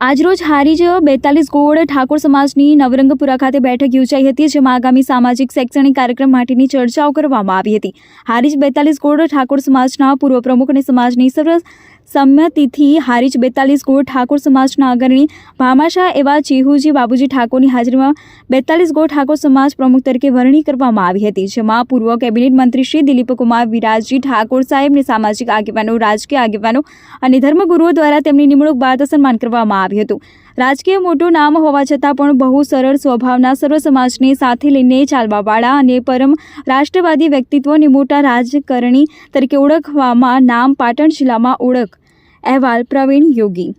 આજરોજ હારીજ બેતાલીસ ગોળ ઠાકોર સમાજની નવરંગપુરા ખાતે બેઠક યોજાઈ હતી, જેમાં આગામી સામાજિક, શૈક્ષણિક કાર્યક્રમ માટેની ચર્ચાઓ કરવામાં આવી હતી. હારીજ બેતાલીસ ગોળ ઠાકોર સમાજના પૂર્વ પ્રમુખ અને સમાજની સર્વ સંમતિથી હારીજ બેતાલીસ, ગોળ ઠાકોર સમાજના અગ્રણી ભામાશા એવા ચેહુજી બાબુજી ઠાકોરની હાજરીમાં બેતાલીસ ગોળ ઠાકોર સમાજ પ્રમુખ તરીકે વરણી કરવામાં આવી હતી, જેમાં પૂર્વ કેબિનેટ મંત્રી શ્રી દિલીપકુમાર વિરાજજી ઠાકોર સાહેબને સામાજિક આગેવાનો, રાજકીય આગેવાનો અને ધર્મગુરુઓ દ્વારા તેમની નિમણૂક બાદ સન્માન કરવામાં આવ્યું હતું. રાજકીય મોટું નામ હોવા છતાં પણ બહુ સરળ સ્વભાવના સર્વ સમાજને સાથે લઈને ચાલવાવાળા અને પરમ રાષ્ટ્રવાદી વ્યક્તિત્વને મોટા રાજકારણી તરીકે ઓળખવામાં, નામ પાટણ જિલ્લામાં ઓળખ અહેવાલ પ્રવીણ યોગી.